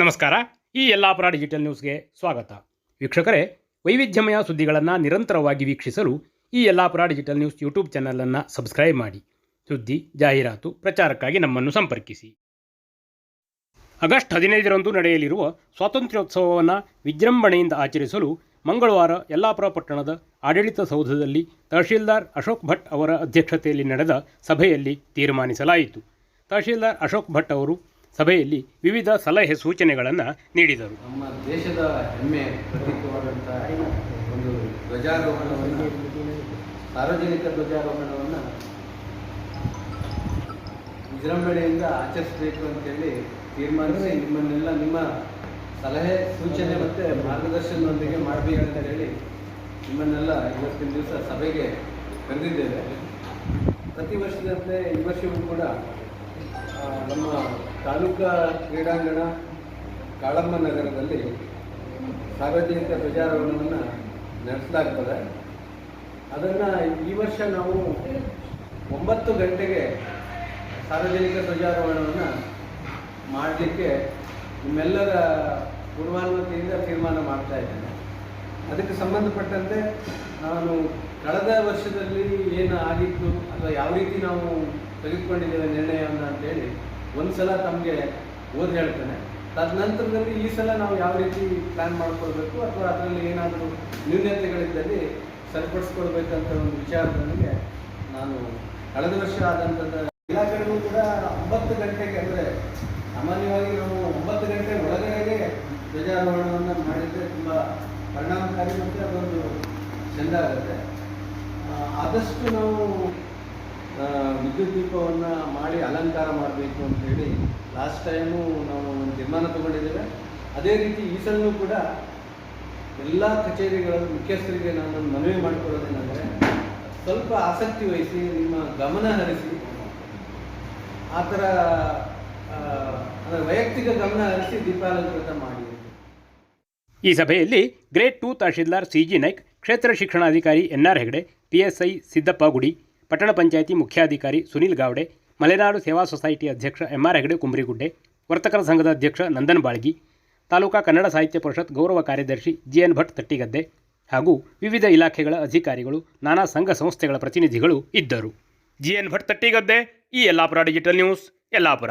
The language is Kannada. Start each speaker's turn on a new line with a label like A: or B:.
A: ನಮಸ್ಕಾರ. ಈ ಯಲ್ಲಾಪುರ ಡಿಜಿಟಲ್ ನ್ಯೂಸ್ಗೆ ಸ್ವಾಗತ. ವೀಕ್ಷಕರೇ, ವೈವಿಧ್ಯಮಯ ಸುದ್ದಿಗಳನ್ನು ನಿರಂತರವಾಗಿ ವೀಕ್ಷಿಸಲು ಈ ಯಲ್ಲಾಪುರ ಡಿಜಿಟಲ್ ನ್ಯೂಸ್ ಯೂಟ್ಯೂಬ್ ಚಾನಲನ್ನು ಸಬ್ಸ್ಕ್ರೈಬ್ ಮಾಡಿ. ಸುದ್ದಿ, ಜಾಹೀರಾತು, ಪ್ರಚಾರಕ್ಕಾಗಿ ನಮ್ಮನ್ನು ಸಂಪರ್ಕಿಸಿ. ಆಗಸ್ಟ್ ಹದಿನೈದರಂದು ನಡೆಯಲಿರುವ ಸ್ವಾತಂತ್ರ್ಯೋತ್ಸವವನ್ನು ವಿಜೃಂಭಣೆಯಿಂದ ಆಚರಿಸಲು ಮಂಗಳವಾರ ಯಲ್ಲಾಪುರ ಪಟ್ಟಣದ ಆಡಳಿತ ಸೌಧದಲ್ಲಿ ತಹಶೀಲ್ದಾರ್ ಅಶೋಕ್ ಭಟ್ ಅವರ ಅಧ್ಯಕ್ಷತೆಯಲ್ಲಿ ನಡೆದ ಸಭೆಯಲ್ಲಿ ತೀರ್ಮಾನಿಸಲಾಯಿತು. ತಹಶೀಲ್ದಾರ್ ಅಶೋಕ್ ಭಟ್ ಅವರು ಸಭೆಯಲ್ಲಿ ವಿವಿಧ ಸಲಹೆ ಸೂಚನೆಗಳನ್ನು ನೀಡಿದರು.
B: ನಮ್ಮ ದೇಶದ ಹೆಮ್ಮೆ ಪ್ರತೀಕವಾದಂಥ ಒಂದು ಧ್ವಜಾರೋಹಣವನ್ನು, ಸಾರ್ವಜನಿಕ ಧ್ವಜಾರೋಹಣವನ್ನು ವಿಜೃಂಭಣೆಯಿಂದ ಆಚರಿಸಬೇಕು ಅಂತೇಳಿ ತೀರ್ಮಾನಿಸಿ ನಿಮ್ಮನ್ನೆಲ್ಲ ನಿಮ್ಮ ಸಲಹೆ, ಸೂಚನೆ ಮತ್ತು ಮಾರ್ಗದರ್ಶನದೊಂದಿಗೆ ಅಂತ ಹೇಳಿ ನಿಮ್ಮನ್ನೆಲ್ಲ ಇವತ್ತಿನ ದಿವಸ ಸಭೆಗೆ ಕರೆದಿದ್ದೇವೆ. ಪ್ರತಿ ವರ್ಷದಂತೆ ಈ ವರ್ಷವೂ ಕೂಡ ತಾಲೂಕಾ ಕ್ರೀಡಾಂಗಣ ಕಾಳಮ್ಮ ನಗರದಲ್ಲಿ ಸಾರ್ವಜನಿಕ ಧ್ವಜಾರೋಹಣವನ್ನು ನಡೆಸಲಾಗ್ತದೆ. ಅದನ್ನು ಈ ವರ್ಷ ನಾವು ಒಂಬತ್ತು ಗಂಟೆಗೆ ಸಾರ್ವಜನಿಕ ಧ್ವಜಾರೋಹಣವನ್ನು ಮಾಡಲಿಕ್ಕೆ ನಿಮ್ಮೆಲ್ಲರ ಪೂರ್ವಾನುಮತಿಯಿಂದ ತೀರ್ಮಾನ ಮಾಡ್ತಾ ಇದ್ದೇನೆ. ಅದಕ್ಕೆ ಸಂಬಂಧಪಟ್ಟಂತೆ ನಾನು ಕಳೆದ ವರ್ಷದಲ್ಲಿ ಏನು ಆಗಿತ್ತು ಅಥವಾ ಯಾವ ರೀತಿ ನಾವು ತೆಗೆದುಕೊಂಡಿದ್ದೇವೆ ನಿರ್ಣಯವನ್ನು ಅಂತೇಳಿ ಒಂದು ಸಲ ತಮಗೆ ಓದಿ ಹೇಳ್ತೇನೆ. ತದನಂತರದಲ್ಲಿ ಈ ಸಲ ನಾವು ಯಾವ ರೀತಿ ಪ್ಲ್ಯಾನ್ ಮಾಡ್ಕೊಳ್ಬೇಕು ಅಥವಾ ಅದರಲ್ಲಿ ಏನಾದರೂ ನ್ಯೂನ್ಯತೆಗಳಿದ್ದಲ್ಲಿ ಸರಿಪಡಿಸ್ಕೊಳ್ಬೇಕಂತ ಒಂದು ವಿಚಾರದೊಂದಿಗೆ ನಾನು ಕಳೆದ ವರ್ಷ ಎಲ್ಲ ಕಡೆಗೂ ಕೂಡ ಒಂಬತ್ತು ಗಂಟೆಗೆ ಅಂದರೆ ಸಾಮಾನ್ಯವಾಗಿ ನಾವು ಒಂಬತ್ತು ಗಂಟೆ ಒಳಗಡೆಗೆ ಧ್ವಜಾರೋಹಣವನ್ನು ಮಾಡಿದರೆ ತುಂಬ ಪರಿಣಾಮಕಾರಿ ಮತ್ತು ಅದೊಂದು ಚೆಂದ ಆಗುತ್ತೆ ಆದಷ್ಟು ನಾವು ವಿದ್ಯುತ್ ದೀಪವನ್ನು ಮಾಡಿ ಅಲಂಕಾರ ಮಾಡಬೇಕು ಅಂತ ಹೇಳಿ ಲಾಸ್ಟ್ ಟೈಮು ನಾವು ಒಂದು ತೀರ್ಮಾನ ತಗೊಂಡಿದ್ದೇವೆ. ಅದೇ ರೀತಿ ಈ ಸಲನೂ ಕೂಡ ಎಲ್ಲ ಕಚೇರಿಗಳ ಮುಖ್ಯಸ್ಥರಿಗೆ ನಾನು ಮನವಿ ಮಾಡಿಕೊಳ್ಳೋದೇನೆಂದರೆ ಸ್ವಲ್ಪ ಆಸಕ್ತಿ ವಹಿಸಿ, ನಿಮ್ಮ ಗಮನ ಹರಿಸಿ, ಆ ಥರ ವೈಯಕ್ತಿಕ ಗಮನ ಹರಿಸಿ ದೀಪಾಲಂಕೃತ ಮಾಡಿ
A: ಈ ಸಭೆಯಲ್ಲಿ grade two tahsildar C G Naik, ಕ್ಷೇತ್ರ ಶಿಕ್ಷಣಾಧಿಕಾರಿ N R Hegde, P S I Siddappa Gudi ಪಟ್ಟಣ ಪಂಚಾಯಿತಿ ಮುಖ್ಯಾಧಿಕಾರಿ ಸುನಿಲ್ ಗಾವಡೆ, ಮಲೆನಾಡು ಸೇವಾ ಸೊಸೈಟಿ ಅಧ್ಯಕ್ಷ ಎಂ ಆರ್ ಹೆಗಡೆ ಕುಂಬ್ರಿಗುಡ್ಡೆ, ವರ್ತಕರ ಸಂಘದ ಅಧ್ಯಕ್ಷ ನಂದನ್ ಬಾಳ್ಗಿ, ತಾಲೂಕಾ ಕನ್ನಡ ಸಾಹಿತ್ಯ ಪರಿಷತ್ ಗೌರವ ಕಾರ್ಯದರ್ಶಿ ಜಿ ಎನ್ ಭಟ್ ತಟ್ಟಿಗದ್ದೆ ಹಾಗೂ ವಿವಿಧ ಇಲಾಖೆಗಳ ಅಧಿಕಾರಿಗಳು, ನಾನಾ ಸಂಘ ಸಂಸ್ಥೆಗಳ ಪ್ರತಿನಿಧಿಗಳು ಇದ್ದರು. ಜಿ ಎನ್ ಭಟ್ ತಟ್ಟಿಗದ್ದೆ, ಈ ಯಲ್ಲಾಪುರ ಡಿಜಿಟಲ್ ನ್ಯೂಸ್, ಯಲ್ಲಾಪುರ.